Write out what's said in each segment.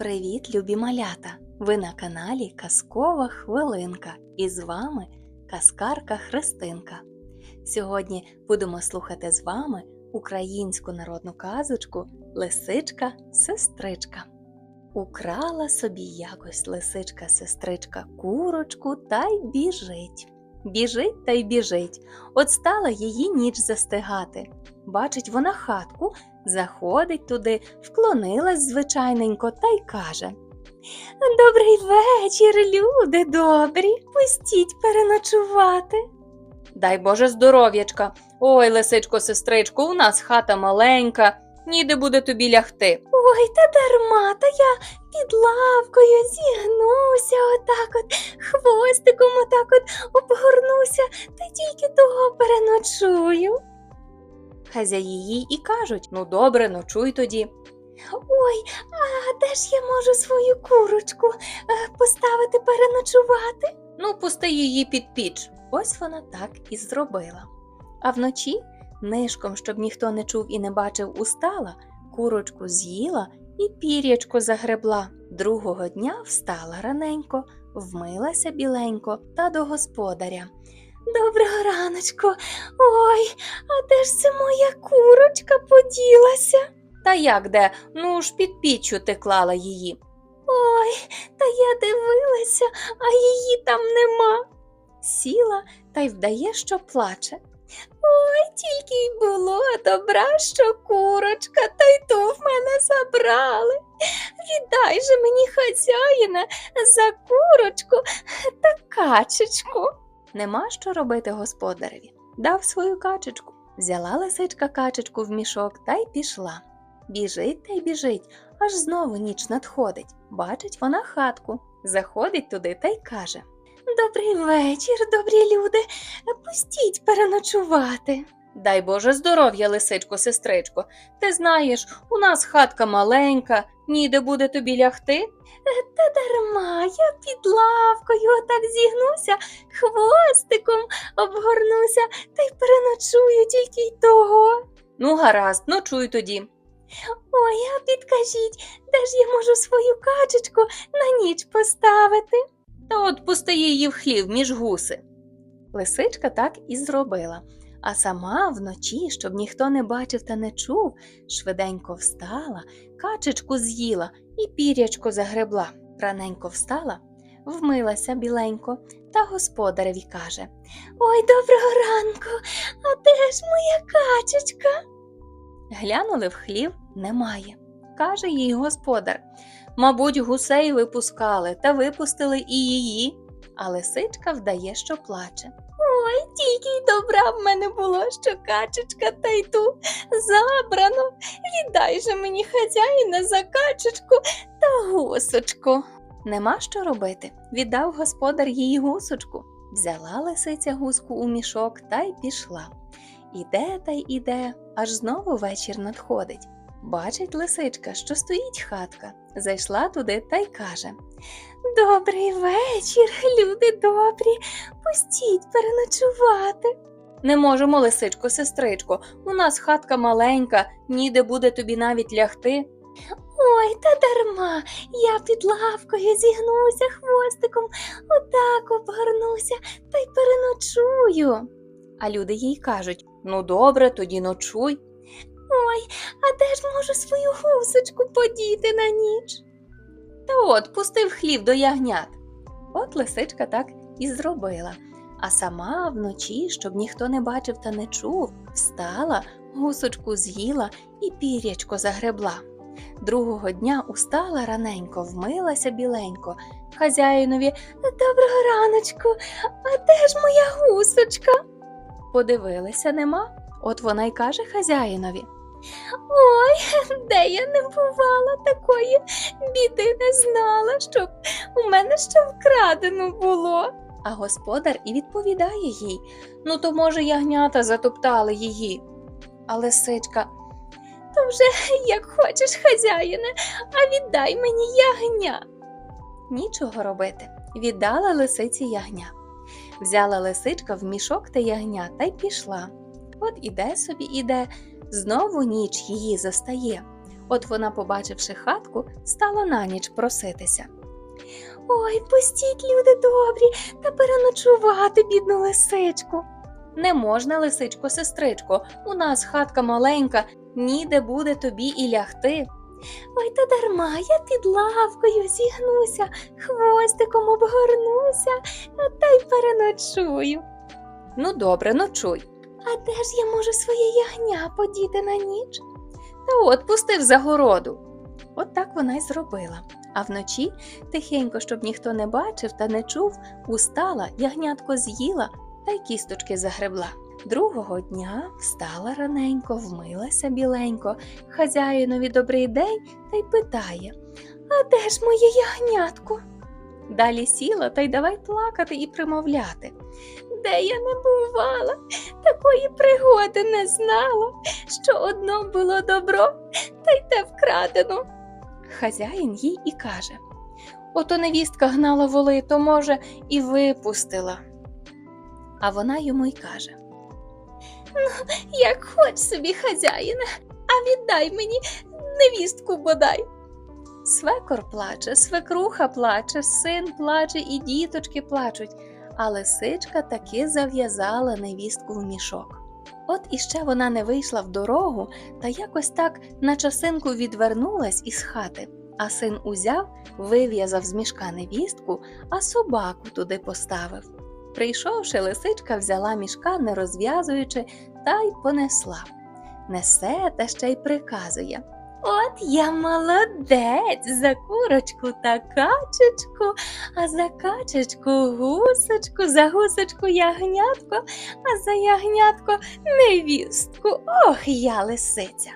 Привіт, любі малята! Ви на каналі Казкова Хвилинка і з вами казкарка Христинка. Сьогодні будемо слухати з вами українську народну казочку Лисичка сестричка. Украла собі якось лисичка сестричка курочку та й біжить. Біжить та й біжить. От стала її ніч застигати. Бачить вона хатку, заходить туди, вклонилась звичайненько та й каже: Добрий вечір, люди добрі, пустіть переночувати. Дай Боже здоров'ячка. Ой, лисичко, сестричко, у нас хата маленька, ніде буде тобі лягти. Ой, та дарма, та я під лавкою зігнуся, отак от, хвостиком отак от обгорнуся, та тільки того переночую. Хазяї і кажуть: ну добре, ночуй тоді. Ой, а де ж я можу свою курочку е, поставити переночувати? Ну, пусти її під піч. Ось вона так і зробила. А вночі, нишком, щоб ніхто не чув і не бачив, устала, курочку з'їла і пір'ячко загребла. Другого дня встала раненько, вмилася біленько та до господаря. Доброго раночку. Ой, а де ж це моя курочка поділася? Та як де? Ну ж під піччю ти клала її. Ой, та я дивилася, а її там нема. Сіла та й вдає, що плаче. Ой, тільки й було добра, що курочка, та й ту в мене забрали. Віддай же мені хазяїна за курочку та качечку. Нема що робити господареві. Дав свою качечку. Взяла лисичка качечку в мішок та й пішла. Біжить та й біжить, аж знову ніч надходить. Бачить вона хатку. Заходить туди та й каже Добрий вечір, добрі люди. Пустіть переночувати. Дай Боже здоров'я, лисичко, сестричко. Ти знаєш, у нас хатка маленька, ніде буде тобі лягти. Та дарма, я під лавкою отак зігнуся, хвостиком обгорнуся та й переночую тільки й того. Ну, гаразд, ночуй тоді. Ой, а підкажіть, де ж я можу свою качечку на ніч поставити? Та от пусти її в хлів між гуси. Лисичка так і зробила, а сама вночі, щоб ніхто не бачив та не чув, швиденько встала, качечку з'їла і пірячко загребла. Раненько встала, вмилася біленько та господареві каже Ой, доброго ранку, а де ж моя качечка? Глянули в хлів немає. Каже їй господар. Мабуть, гусей випускали та випустили і її. А лисичка вдає, що плаче. Ой, тільки й добра в мене було, що качечка та й ту забрано. Віддай же мені хазяїна за качечку та гусочку. Нема що робити. Віддав господар їй гусочку. Взяла лисиця гуску у мішок та й пішла. Іде та й іде, аж знову вечір надходить. Бачить лисичка, що стоїть хатка. Зайшла туди та й каже Добрий вечір, люди добрі, пустіть переночувати. Не можемо, лисичко, сестричко, у нас хатка маленька, ніде буде тобі навіть лягти. Ой, та дарма, я під лавкою зігнуся хвостиком, отак обгорнуся та й переночую. А люди їй кажуть ну добре, тоді ночуй. Ой, а де ж можу свою гусочку подіти на ніч? Та от пустив хлів до ягнят. От лисичка так і зробила. А сама вночі, щоб ніхто не бачив та не чув, встала, гусочку з'їла і пірячко загребла. Другого дня устала раненько, вмилася біленько. Хазяїнові доброго раночку, а де ж моя гусочка? Подивилися, нема. От вона й каже хазяїнові. Ой, де я не бувала, такої біди не знала, щоб у мене ще вкрадено було. А господар і відповідає їй ну, то, може, ягнята затоптали її. А лисичка то вже як хочеш, хазяїне, а віддай мені ягня. Нічого робити. Віддала лисиці ягня. Взяла лисичка в мішок та ягня та й пішла. От іде собі іде, знову ніч її застає. От вона, побачивши хатку, стала на ніч проситися. Ой, пустіть, люди добрі, та переночувати, бідну лисичку. Не можна, лисичко, сестричко, у нас хатка маленька, ніде буде тобі і лягти. Ой, та дарма, я під лавкою зігнуся, хвостиком обгорнуся, та й переночую. Ну, добре, ночуй. А де ж я можу своє ягня подіти на ніч? Та от пустив за городу. От так вона й зробила. А вночі, тихенько, щоб ніхто не бачив та не чув, устала, ягнятко з'їла та й кісточки загребла. Другого дня встала раненько, вмилася біленько, хазяїнові добрий день та й питає А де ж моє ягнятко? Далі сіла та й давай плакати і примовляти. Де я не бувала, такої пригоди не знала, що одно було добро, та й те вкрадено. Хазяїн їй і каже Ото невістка гнала воли, то, може, і випустила. А вона йому й каже Ну, як хоч собі, хазяїне, а віддай мені невістку бодай. Свекор плаче, свекруха плаче, син плаче і діточки плачуть, а лисичка таки зав'язала невістку в мішок. От іще вона не вийшла в дорогу та якось так на часинку відвернулась із хати, а син узяв, вив'язав з мішка невістку, а собаку туди поставив. Прийшовши, лисичка взяла мішка, не розв'язуючи, та й понесла. Несе та ще й приказує. От я молодець за курочку та качечку, а за качечку гусочку, за гусочку ягнятко, а за ягнятко невістку. Ох, я лисиця.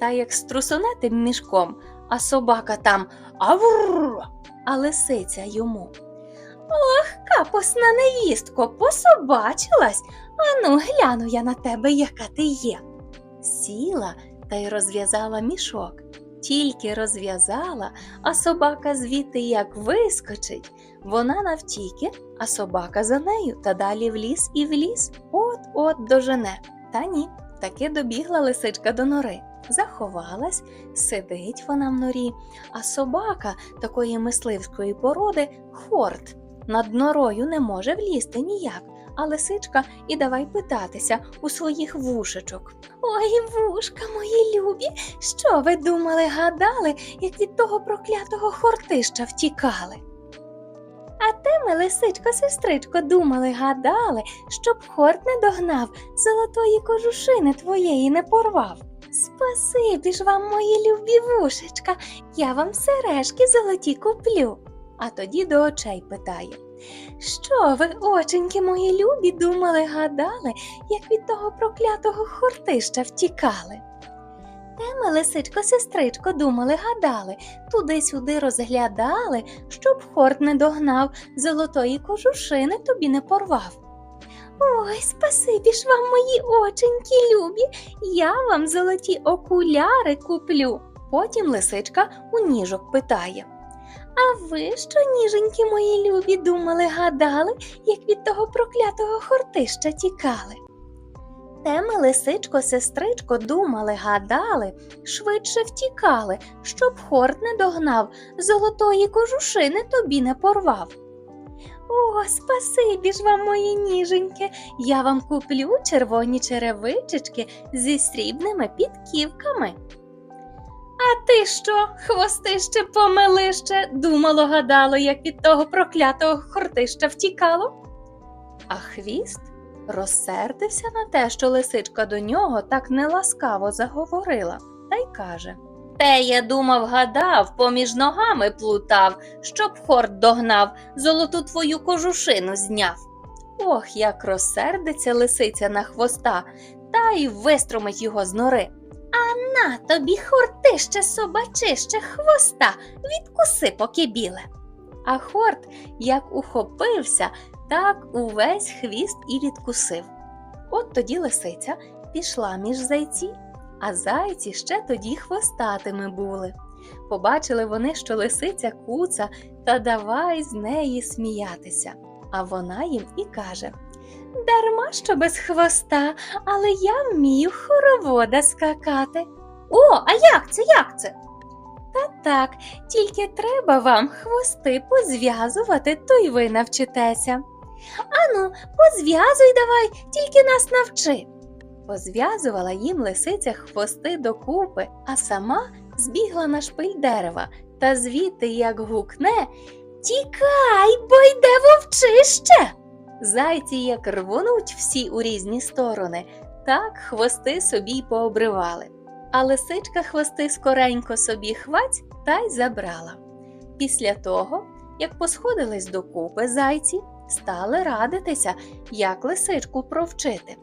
Та як струсоне мішком, а собака там авр, а лисиця йому. Ох, капосна невістко, пособачилась. Ану, гляну я на тебе, яка ти є. Сіла та й розв'язала мішок. Тільки розв'язала, а собака звідти як вискочить. Вона навтіки, а собака за нею та далі в ліс і в ліс, от-от дожене. Та ні, таки добігла лисичка до нори. Заховалась, сидить вона в норі, а собака такої мисливської породи хорт. Над норою не може влізти ніяк, а лисичка і давай питатися у своїх вушечок. Ой, вушка мої любі, що ви думали, гадали, як від того проклятого хортища втікали? А те ми, лисичко, сестричко, думали, гадали, щоб хорт не догнав, золотої кожушини твоєї не порвав. Спасибі ж вам, мої любі вушечка, я вам сережки золоті куплю. А тоді до очей питає. Що ви, оченьки мої любі, думали, гадали, як від того проклятого хортища втікали? Те ми, лисичко, сестричко, думали, гадали, туди-сюди розглядали, щоб хорт не догнав, золотої кожушини тобі не порвав. Ой, спасибі ж вам, мої оченьки любі, я вам золоті окуляри куплю. Потім лисичка у ніжок питає. А ви що, ніженьки мої любі, думали, гадали, як від того проклятого хортища тікали? Те ми, лисичко, сестричко, думали, гадали, швидше втікали, щоб хорт не догнав, золотої кожушини тобі не порвав. О, спасибі ж вам, мої ніженьки, я вам куплю червоні черевичечки зі срібними підківками. А ти що, хвостище помилище, думало, гадало, як від того проклятого хортища втікало? А хвіст розсердився на те, що лисичка до нього так неласкаво заговорила, та й каже Те я думав, гадав, поміж ногами плутав, щоб хорт догнав, золоту твою кожушину зняв. Ох, як розсердиться лисиця на хвоста, та й вистромить його з нори. На тобі хортище собачище хвоста, відкуси поки біле. А хорт як ухопився, так увесь хвіст і відкусив. От тоді лисиця пішла між зайці, а зайці ще тоді хвостатими були. Побачили вони, що лисиця куца, та давай з неї сміятися. А вона їм і каже Дарма що без хвоста, але я вмію хоровода скакати. О, а як це? Як це? Та так, тільки треба вам хвости позв'язувати, то й ви навчитеся. Ану, позв'язуй давай, тільки нас навчи. Позв'язувала їм лисиця хвости докупи, а сама збігла на шпиль дерева та звідти як гукне Тікай, бо йде вовчище. Зайці як рвонуть всі у різні сторони, так хвости собі й пообривали. А лисичка хвости скоренько собі хвать та й забрала. Після того, як посходились докупи зайці, стали радитися, як лисичку провчити.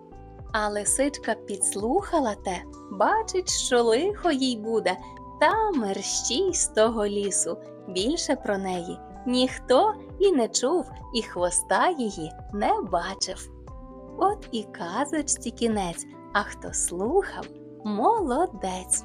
А лисичка підслухала те, бачить, що лихо їй буде, та мерщій з того лісу. Більше про неї ніхто і не чув, і хвоста її не бачив. От і казочці кінець, а хто слухав, молодець.